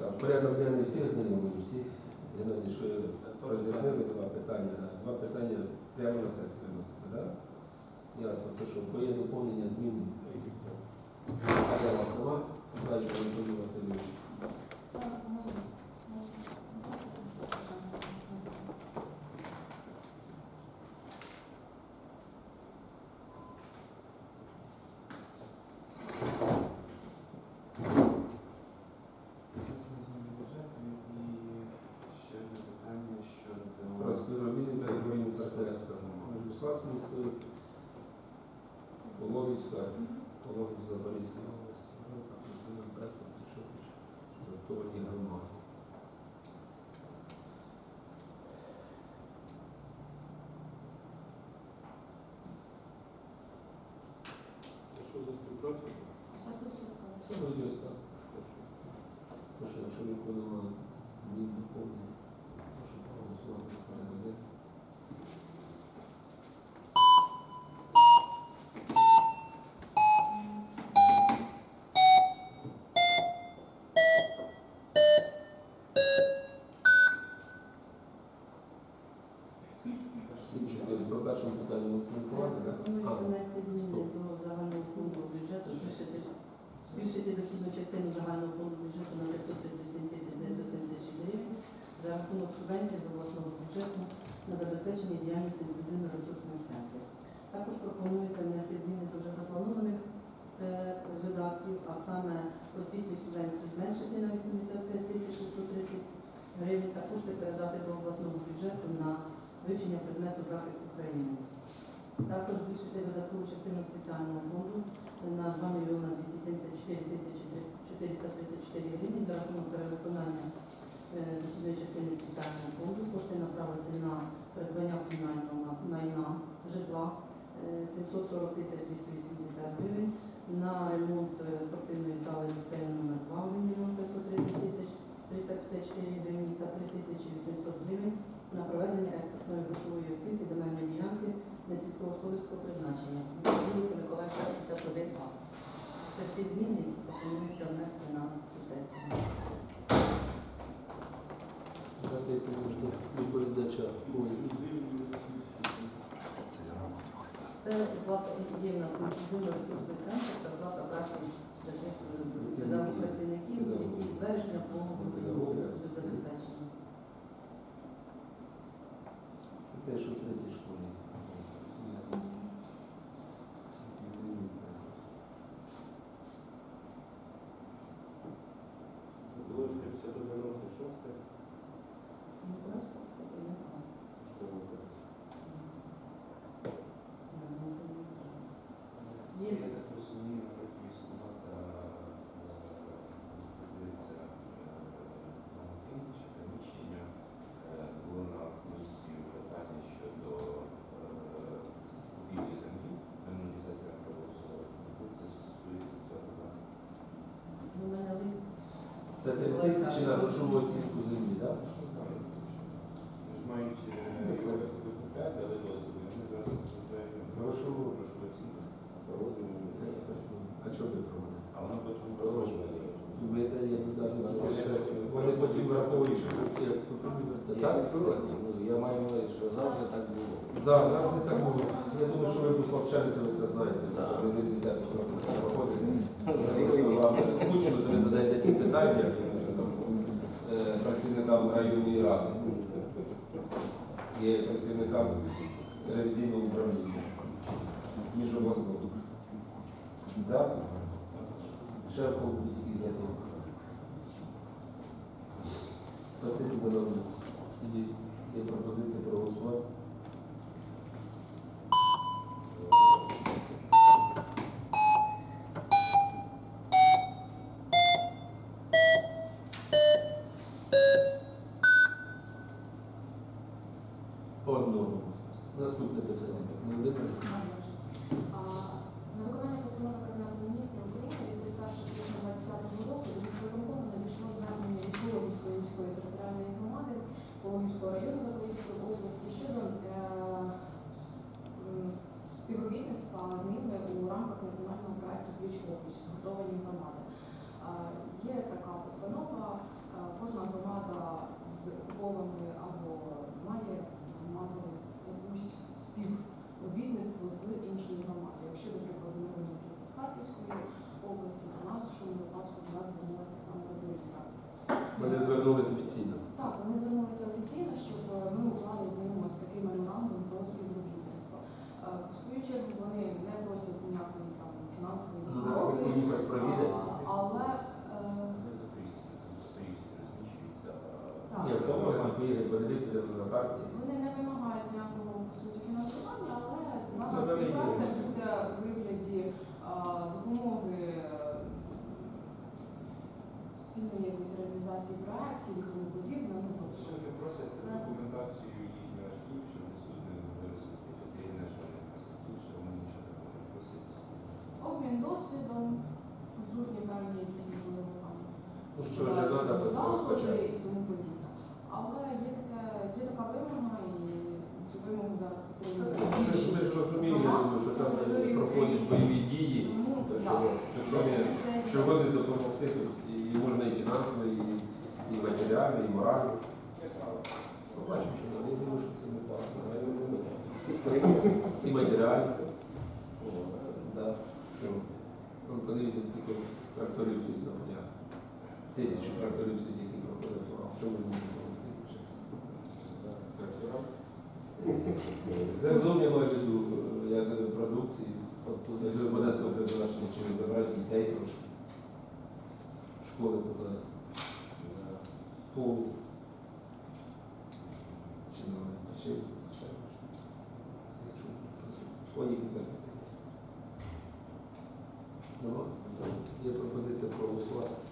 Порядок денний всі ознайомлені, всі Геннадій, що роз'яснили два питання. Два питання прямо на сесію виноситься, так? Ясно, то що бо є доповнення змін. А я вас сама, Васильович. ще одне питання щодо Про співробітництво і воєнні партнерства. Пологівська, Пологів Запорізька область. Ну, що. Жартовані громади. Що за співпрацю? Це вроді розказ. Прошу, якщо нікого немає змін доповнень, прошу проголосувати за порядок денний. Всі чотири. Про першому питанню коментувати, так? Пропонується внести зміни до загального фонду бюджету, збільшити, збільшити дохідну частину загального фонду бюджету на 537 тисяч 976 гривень за рахунок субвенції з обласного бюджету на забезпечення діяльності інклюзивно-ресурсних центрів. Також пропонується внести зміни до вже запланованих е, видатків, а саме освітню субвенцію зменшити на 85 тисяч 630 гривень та кошти передати до обласного бюджету на вивчення предмету захисту України. Також збільшити видаткову частину спеціального фонду на 2 мільйона 274 тисячі 434 гривень за рахунок перевиконання е, частини спеціального фонду. Кошти направити на придбання комунального майна, житла е, 740 тисяч 280 гривень, на ремонт е, спортивної зали ліцею номер 2 1 мільйон 530 тисяч 354 гривень та 3 тисячі 800 гривень на проведення експертної грошової оцінки земельної ділянки для сільськогосподарського призначення. Вулиця Миколаївська, 51А. Це всі зміни, пропонуються внести на цю сесію. Дати відповідача. Це є в нас інклюзивно ресурсний центр та плата праці 对。Це три тисячі на грошову оцінку землі, так? Мають е, викупляти, але досвід. Вони зараз Грошову. грошову оцінку. Проводимо. А чого ви проводите? А воно потім продовжує. Ми даємо далі. Вони потім враховують, що це Так, ну, я маю на увазі, що завжди так було. Так, завжди так було. Я думаю, що ви пославчаните, ви це знаєте. Ви не. Скучно, то ви задаєте ці питання е, працівникам районної ради і працівникам ревізійного управління між обласною. Так? З ними у рамках національного проекту Пліч опліч згуртовані громади. Є така постанова, е, з окупованою або має громада якусь співробітництво з іншою громадою. Якщо, наприклад, ми виникли з Харківської області, то у нас в цьому випадку до нас звернулася саме Запорізька. Вони звернулися офіційно. Так, вони звернулися офіційно, щоб е, ми уклали з ними ось такий меморандум про співробітництво. Е, В свою чергу вони не просять ніякої там фінансової Ну, допомоги, поїхати провідати. а, але е, Вони запорізькі, там запорізькі розміщуються. Так. Ні, в тому можна поїхати, подивитися на карті. вони не вимагають ніякого по суті фінансування, але Ну, наша співпраця буде у вигляді а, допомоги е, спільної якоїсь реалізації проєктів і тому подібне. Ну, тобто, Що вони просять це документацію їхнього архів, щоб вони суд не. Це єдине, що вони просять. Більше вони нічого такого не просять. обмін досвідом, культурні певні якісь там Ну, що вже треба розпочати. і тому подібне. Але є така, є така вимога, і цю вимогу зараз підтримує Ми ж ми ж більшість розуміємо, громад, що там території проходять України. бойові дії. Тому, То так, що, якщо ми це- сьогодні допомогти, і можна і фінансово, і, матеріально, і морально. Побачимо, що вони думають, що це не не. І матеріально. Ну, подивіться, скільки тракторів на днях. Тисячу тракторів сьогодні, які проходять. А що ми можемо допомогти? Зерно я маю в виду, е, я за продукції, з господарського призначення, через забрати дітей трошки. Школи тут у нас пол. Чи не чи ще якщо просить. Поїхати запитати. Ну, є пропозиція проголосувати.